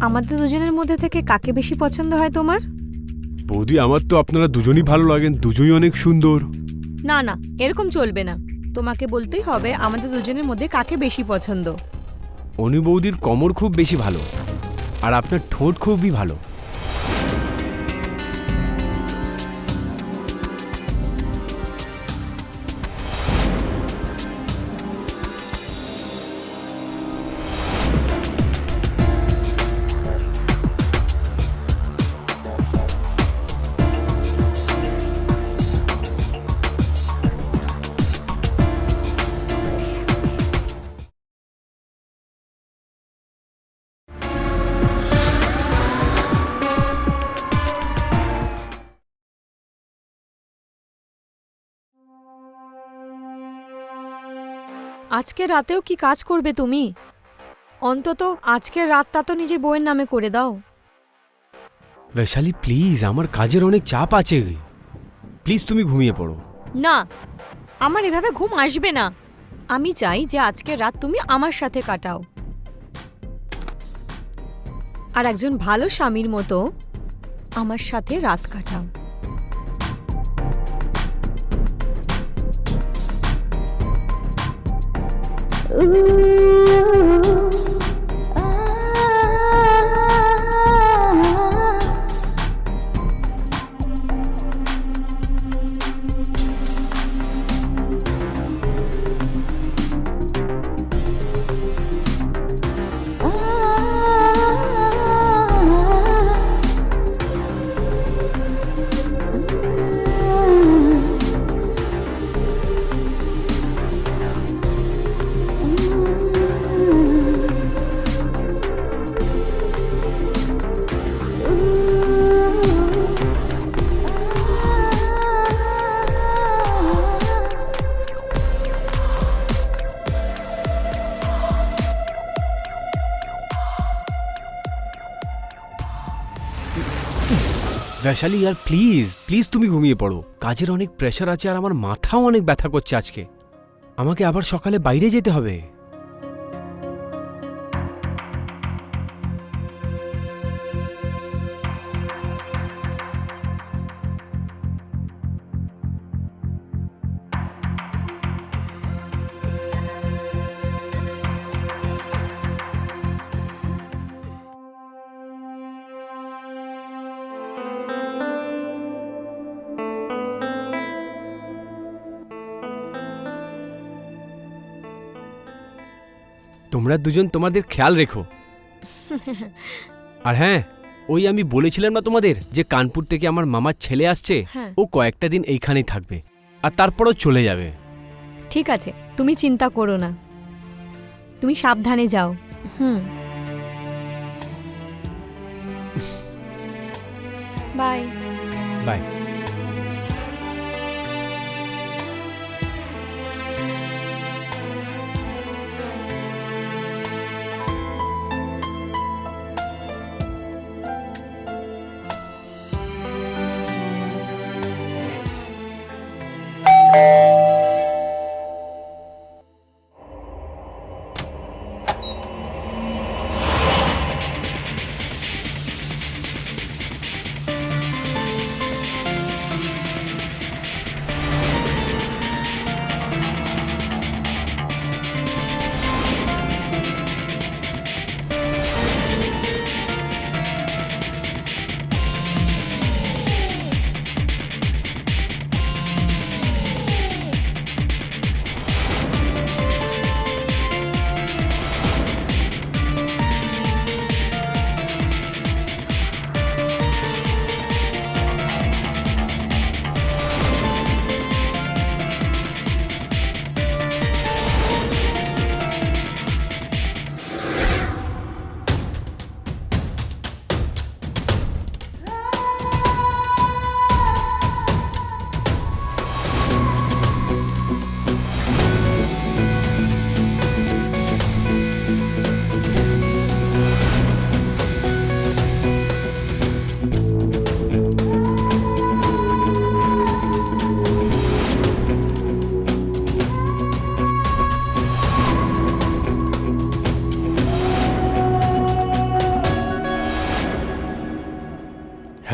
আমাদের দুজনের মধ্যে থেকে কাকে বেশি পছন্দ হয় তোমার? বৌদি আমার তো আপনারা দুজনই ভালো লাগেন দুজনই অনেক সুন্দর। না না এরকম চলবে না। তোমাকে বলতেই হবে আমাদের দুজনের মধ্যে কাকে বেশি পছন্দ। অনু বৌদির কমর খুব বেশি ভালো আর আপনার ঠোঁট খুবই ভালো। আজকে রাতেও কি কাজ করবে তুমি? অন্তত আজকের রাতটা তো নিজের বউয়ের নামে করে দাও। বৈশালী প্লিজ আমার কাজের অনেক চাপ আছে। প্লিজ তুমি ঘুমিয়ে পড়ো। না আমার এভাবে ঘুম আসবে না। আমি চাই যে আজকের রাত তুমি আমার সাথে কাটাও। আর একজন ভালো স্বামীর মতো আমার সাথে রাত কাটাও। Ooh. বৈশালী আর প্লিজ প্লিজ তুমি ঘুমিয়ে পড়ো। কাজের অনেক প্রেশার আছে আর আমার মাথাও অনেক ব্যথা করছে আজকে। আমাকে আবার সকালে বাইরে যেতে হবে। তোমরা দুজন তোমাদের খেয়াল রেখো। আর হ্যাঁ ওই আমি বলেছিলাম না তোমাদের যে কানপুর থেকে আমার মামার ছেলে আসছে? হ্যাঁ। ও কয়েকটা দিন এইখানেই থাকবে। আর তারপরও চলে যাবে। ঠিক আছে তুমি চিন্তা করো না। তুমি সাবধানে যাও। হুম। বাই। বাই।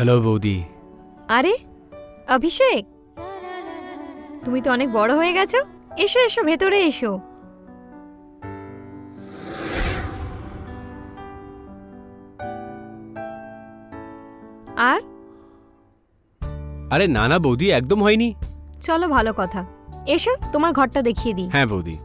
হ্যালো বৌদি। আরে অভিষেক। তুমি তো অনেক বড় হয়ে গেছো। এসো এসো ভেতরে এসো। আর? আরে না না বৌদি একদম হয়নি। চলো ভালো কথা। এসো তোমার ঘরটা দেখিয়ে দিই। হ্যাঁ বৌদি।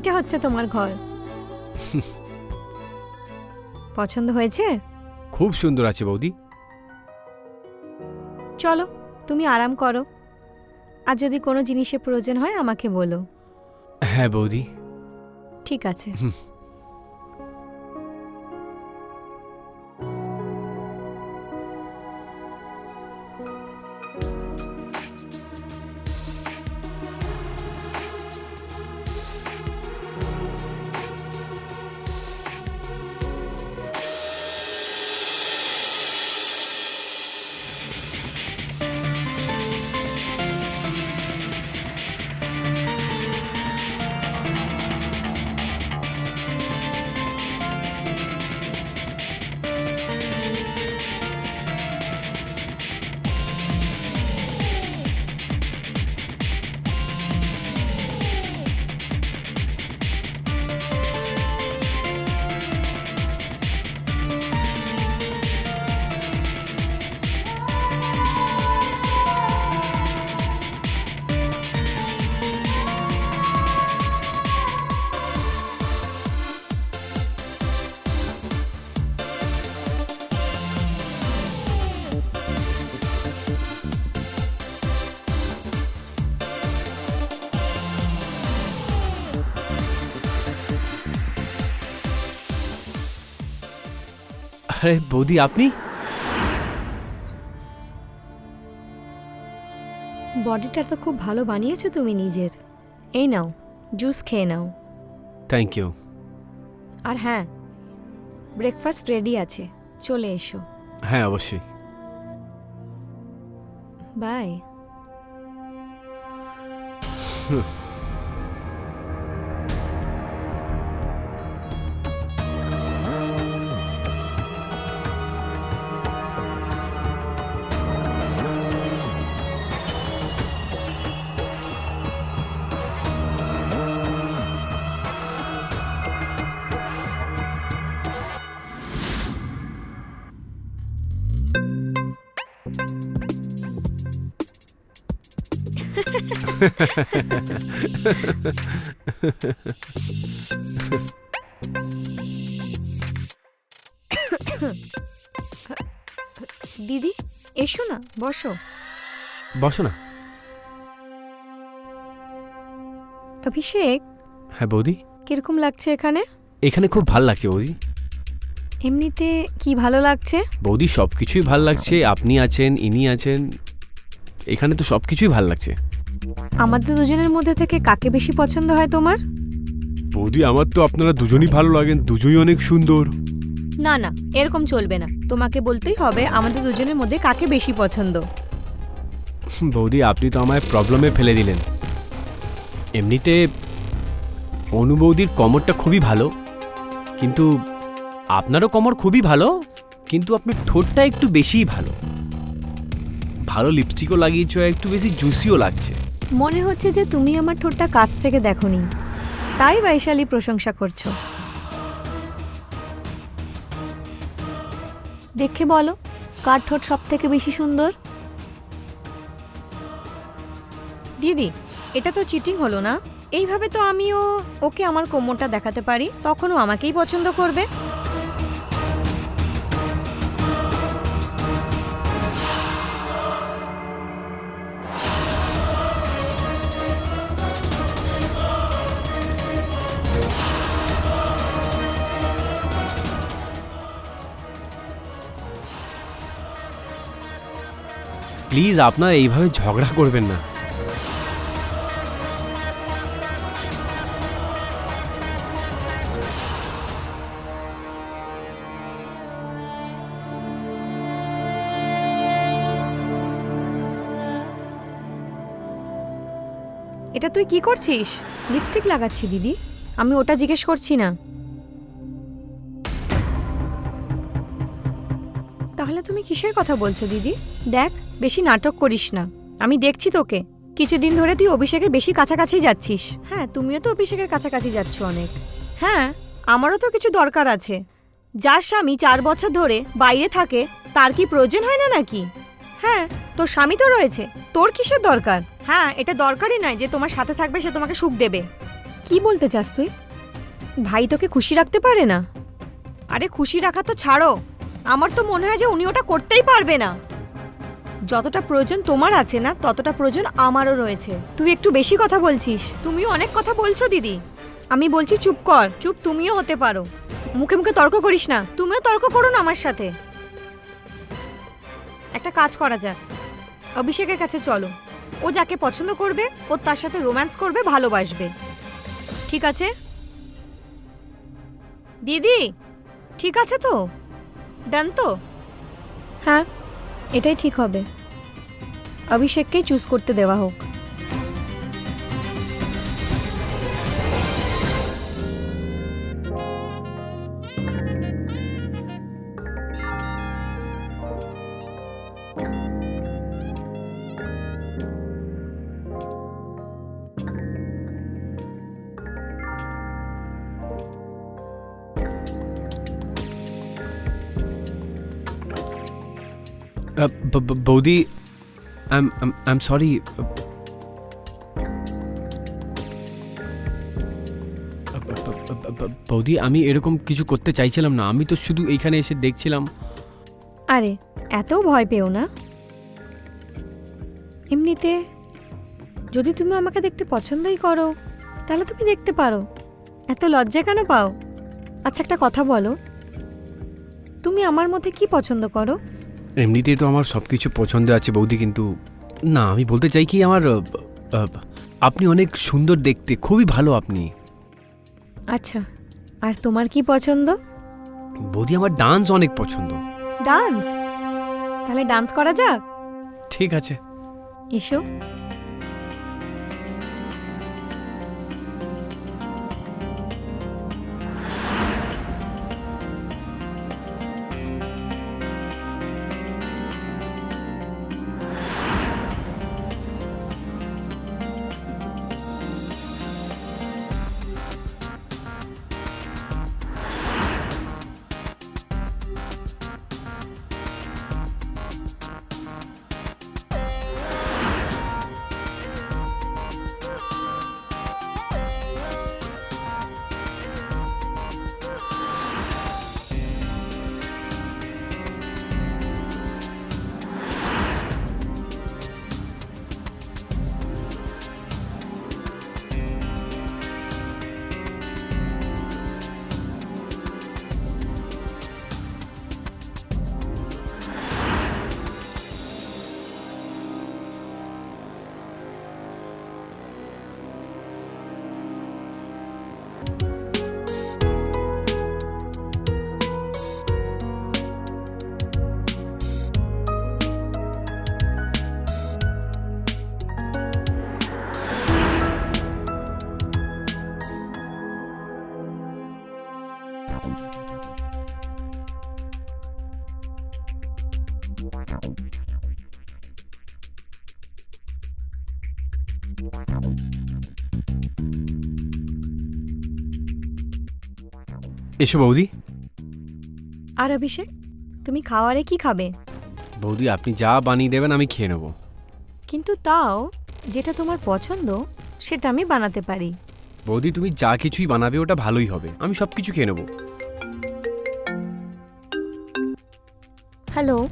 এটা হচ্ছে তোমার ঘর। পছন্দ হয়েছে? খুব সুন্দর আছে বৌদি। চলো তুমি আরাম করো। আর যদি কোনো জিনিসের প্রয়োজন হয় আমাকে বলো। হ্যাঁ বৌদি। ঠিক আছে। আরে বৌদি আপনি? বডিটা তো খুব ভালো বানিয়েছো তুমি নিজের। এই নাও জুস খেয়ে নাও। থ্যাংক ইউ আর হ্যাঁ ব্রেকফাস্ট রেডি আছে চলে এসো। হ্যাঁ অবশ্যই। বাই দিদি এসো না বসো। বসো না। অভিষেক? হ্যাঁ বৌদি? কীরকম লাগছে এখানে? এখানে খুব ভালো লাগছে বৌদি। এমনিতে কি ভালো লাগছে? বৌদি সব কিছুই ভালো লাগছে। আপনি আছেন ইনি আছেন। এখানে তো সব কিছুই ভালো লাগছে। আমাদের দুজনের মধ্যে থেকে কাকে বেশি পছন্দ হয় তোমার? বৌদি আমার তো আপনারা দুজনই ভালো লাগেন দুজনই অনেক সুন্দর। না না এরকম চলবে না। তোমাকে বলতেই হবে আমাদের দুজনের মধ্যে কাকে বেশি পছন্দ। বৌদি আপনি তো আমায় প্রবলেমে ফেলে দিলেন। এমনিতে অনু বৌদির কমরটা খুবই ভালো কিন্তু আপনারও কমর খুবই ভালো কিন্তু আপনার ঠোঁটটা একটু বেশিই ভালো। ভালো লিপস্টিকও লাগিয়েছ একটু বেশি জুসিও লাগছে। মনে হচ্ছে যে তুমি আমার ঠোঁটটা কাছ থেকে দেখোনি। তাই বৈশালী প্রশংসা করছ। দেখে বলো, কার ঠোঁট সব থেকে বেশি সুন্দর? দিদি, এটা তো চিটিং হলো না। এইভাবে তো আমিও ওকে আমার কোমরটা দেখাতে পারি, তখনও আমাকেই পছন্দ করবে। প্লিজ আপনারা এইভাবে ঝগড়া করবেন না। এটা তুই কি করছিস? লিপস্টিক লাগাচ্ছি, দিদি। আমি ওটা জিজ্ঞেস করছি না। তাহলে তুমি কিসের কথা বলছো দিদি? দেখ বেশি নাটক করিস না। আমি দেখছি তোকে। কিছুদিন ধরে তুই অভিষেকের বেশি কাছাকাছি যাচ্ছিস। হ্যাঁ তুমিও তো অভিষেকের কাছাকাছি যাচ্ছ অনেক। হ্যাঁ আমারও তো কিছু দরকার আছে। যার স্বামী চার বছর ধরে বাইরে থাকে তার কি প্রয়োজন হয় না নাকি? হ্যাঁ তোর স্বামী তো রয়েছে। তোর কিসের দরকার? হ্যাঁ এটা দরকারই নয় যে তোমার সাথে থাকবে সে তোমাকে সুখ দেবে। কি বলতে চাস তুই? ভাই তোকে খুশি রাখতে পারে না? আরে খুশি রাখা তো ছাড়ো। আমার তো মনে হয় যে উনি ওটা করতেই পারবে না। যতটা প্রয়োজন তোমার আছে না, ততটা প্রয়োজন আমারও রয়েছে। তুই একটু বেশি কথা বলছিস। তুমিও অনেক কথা বলছো, দিদি। আমি বলছি চুপ কর, চুপ তুমিও হতে পারো। মুখে মুখে তর্ক করিস না, তুমিও তর্ক করো না আমার সাথে। একটা কাজ করা যাক। অভিষেকের কাছে চলো। ও যাকে পছন্দ করবে, ও তার সাথে রোম্যান্স করবে, ভালোবাসবে। ঠিক আছে? দিদি, ঠিক আছে তো? ডান তো? হ্যাঁ এটাই ঠিক হবে। অভিষেককেই চুজ করতে দেওয়া হোক। বৌদি আই এম সরি বৌদি আমি এরকম কিছু করতে চাইছিলাম না। আমি তো শুধু এইখানে এসে দেখছিলাম। আরে, এত ভয় পেও না। এমনিতে যদি তুমি আমাকে দেখতে পছন্দই করো, তাহলে তুমি দেখতে পারো। এত লজ্জা কেন পাও? আচ্ছা একটা কথা বলো। তুমি আমার মধ্যে কি পছন্দ করো? এমনিতেই তো আমার সব কিছু পছন্দ আছে বৌদি কিন্তু না আমি বলতে চাই কি আমার আপনি অনেক সুন্দর দেখতে খুবই ভালো আপনি। আচ্ছা আর তোমার কি পছন্দ? বৌদি আমার ডান্স অনেক পছন্দ। ডান্স? তাহলে ডান্স করা যাক। ঠিক আছে। এসো। এসো বৌদি। আর অভিষেক তুমি খাওয়ারে কি খাবে? বৌদি আপনি যা বানিয়ে দেবেন আমি খেয়ে নেব। কিন্তু তাও যেটা তোমার পছন্দ সেটা আমি বানাতে পারি। বৌদি তুমি যা কিছুই বানাবে ওটা ভালোই হবে। আমি সব কিছু খেয়ে নেব। হ্যালো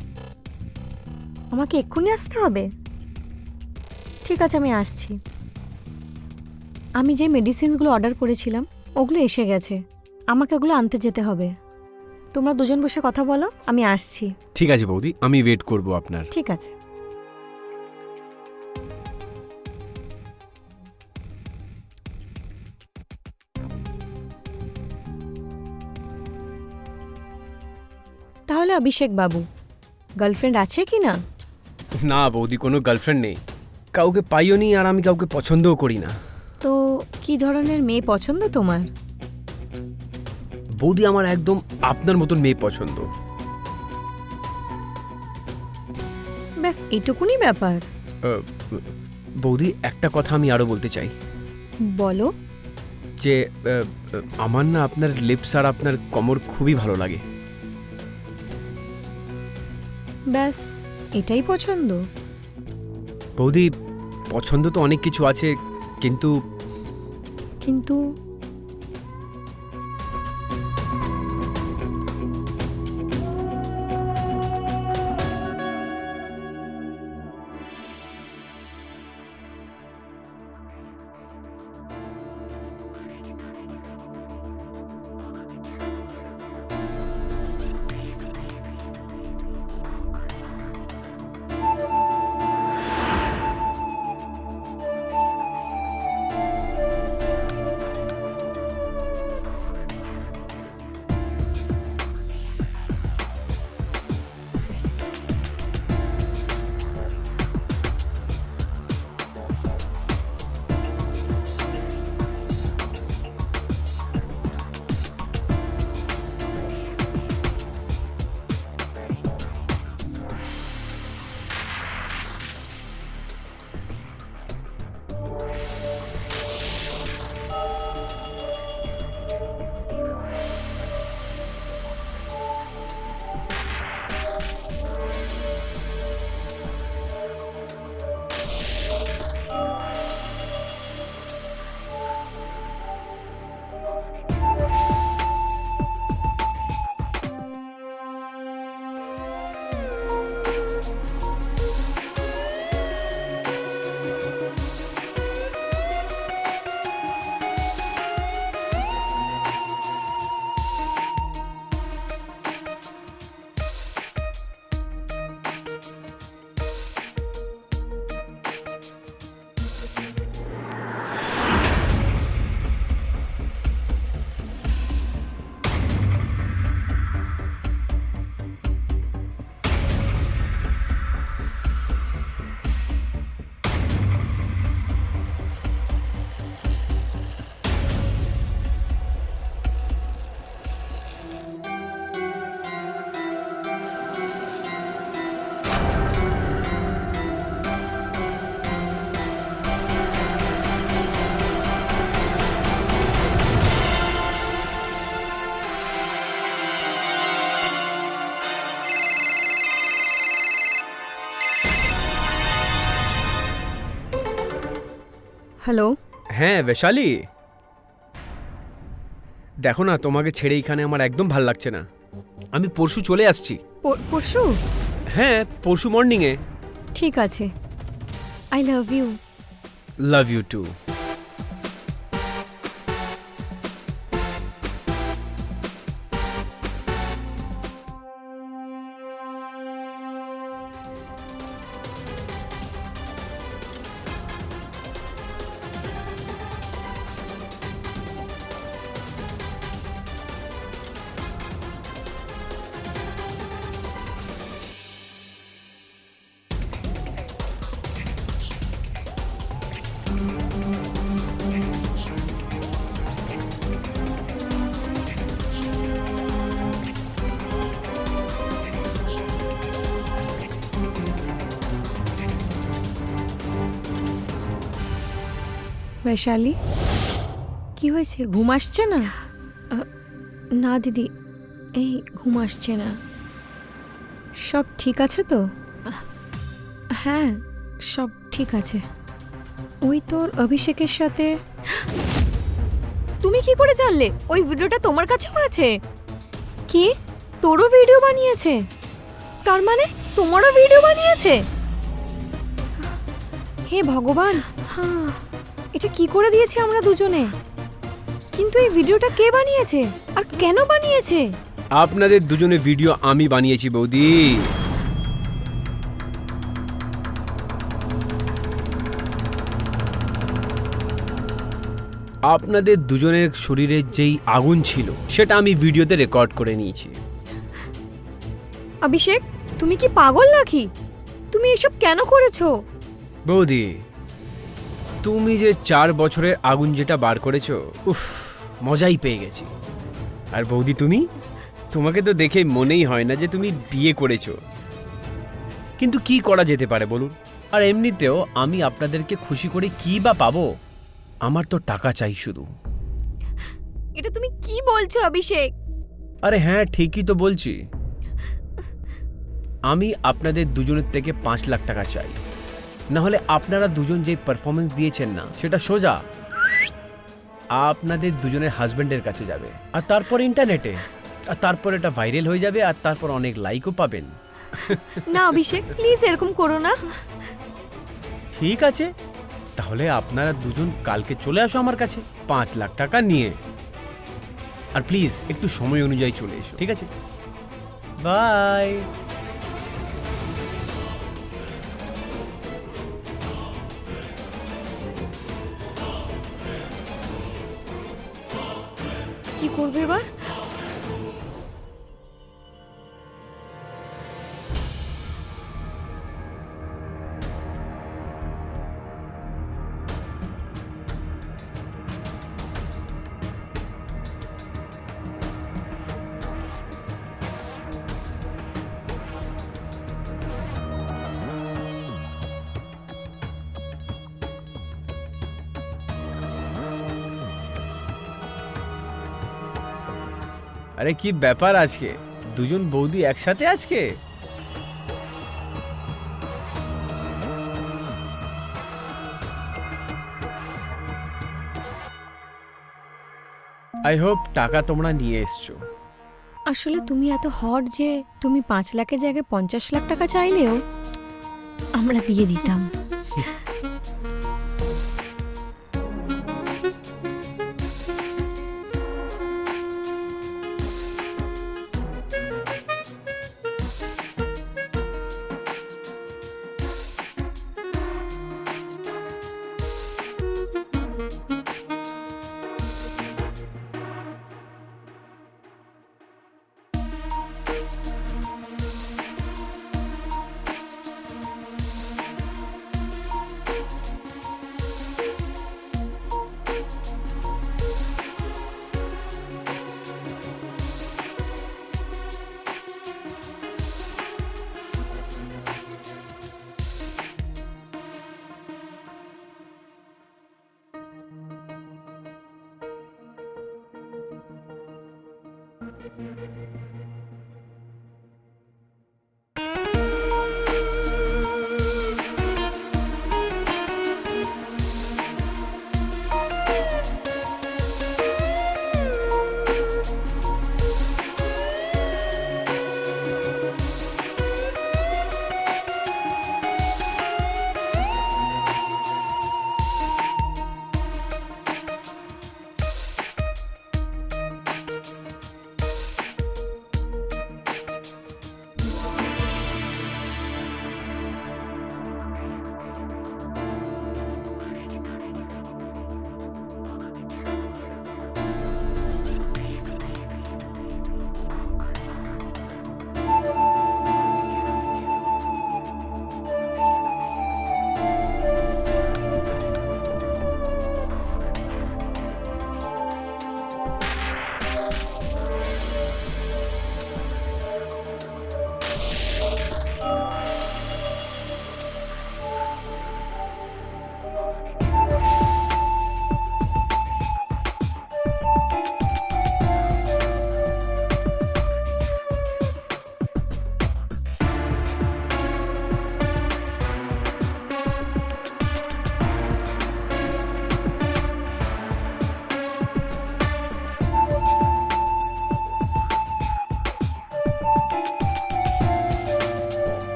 আমাকে এক্ষুনি আসতে হবে? ঠিক আছে আমি আসছি। আমি যে মেডিসিনসগুলো অর্ডার করেছিলাম ওগুলো এসে গেছে। আমাকে ওগুলো আনতে যেতে হবে। তোমরা দুজন বসে কথা বলো আমি আসছি। ঠিক আছে বৌদি আমি ওয়েট করব আপনার। ঠিক আছে। তাহলে অভিষেক বাবু গার্লফ্রেন্ড আছে কি না? না বৌদি কোনো গার্লফ্রেন্ড নেই। কাউকে পাইও নি আর আমি কাউকে পছন্দও করি না। তো কি ধরনের মেয়ে পছন্দ তোমার? বৌদি আমার একদম আপনার মতন মেয়ে পছন্দ। ব্যাস এইটুকুনি ব্যাপার। আহ, বৌদি একটা কথা আমি আরও বলতে চাই। বলো। যে আহ, আমার না আপনার লিপস আর আপনার কমর খুবই ভালো লাগে। ব্যাস এটাই পছন্দ। বৌদি পছন্দ তো অনেক কিছু আছে কিন্তু কিন্তু হ্যালো। হ্যাঁ বৈশালী। দেখো না তোমাকে ছেড়ে এখানে আমার একদম ভালো লাগছে না। আমি পরশু চলে আসছি। পরশু? হ্যাঁ পরশু মর্নিংয়ে ঠিক আছে। I love you love you too Vaishali. কি হয়েছে? ঘুম আসছে না? না দিদি এই ঘুম আসছে না। সব ঠিক আছে তো? হ্যাঁ সব ঠিক আছে। ওই তোর অভিষেকের সাথে তুমি কি করে জানলে? ওই ভিডিওটা তোমার কাছেও আছে। কি? তোরও ভিডিও বানিয়েছে। তার মানে তোমারও ভিডিও বানিয়েছে? হে ভগবান। হ্যাঁ। এটা কি করে দিয়েছি আমরা দুজনে? কিন্তু এই ভিডিওটা কে বানিয়েছে? আর কেন বানিয়েছে? আপনাদের দুজনে ভিডিও আমি বানিয়েছি বৌদি। আপনাদের দুজনের শরীরে যেই আগুন ছিল সেটা আমি ভিডিওতে রেকর্ড করে নিয়েছি। অভিষেক তুমি কি পাগল নাকি? তুমি এসব কেন করেছ? বৌদি তুমি যে চার বছরের আগুন যেটা বার করেছ উফ মজাই পেয়ে গেছি। আর বৌদি তুমি? তোমাকে তো দেখে মনেই হয় না যে তুমি বিয়ে করেছ। কিন্তু কি করা যেতে পারে বলুন? আর এমনিতেও আমি আপনাদেরকে খুশি করে কি বা পাবো? আমার তো টাকা চাই শুধু। এটা তুমি কি বলছো অভিষেক? আরে হ্যাঁ ঠিকই তো বলছি। আমি আপনাদের দুজনের থেকে পাঁচ লাখ টাকা চাই। না হলে আপনারা দুজন যে পারফরমেন্স দিয়েছেন না সেটা সোজা। আপনাদের দুজনের হাজবেন্ডের কাছে যাবে। আর তারপর ইন্টারনেটে আর তারপর এটা ভাইরাল হয়ে যাবে আর তারপর অনেক লাইকও পাবেন। না অভিষেক প্লিজ এরকম করো না। ঠিক আছে। তাহলে আপনারা দুজন কালকে চলে আসো আমার কাছে পাঁচ লাখ টাকা নিয়ে। আর প্লিজ একটু সময় অনুযায়ী চলে এসো ঠিক আছে? বাই কি করবে এবার? আরে কি ব্যাপার আজকে? দুজন বৌদি একসাথে আজকে? আই হোপ টাকা তোমরা নিয়ে এসছো। আসলে তুমি এত হট যে তুমি পাঁচ লাখের জায়গায় পঞ্চাশ লাখ টাকা চাইলেও আমরা দিয়ে দিতাম।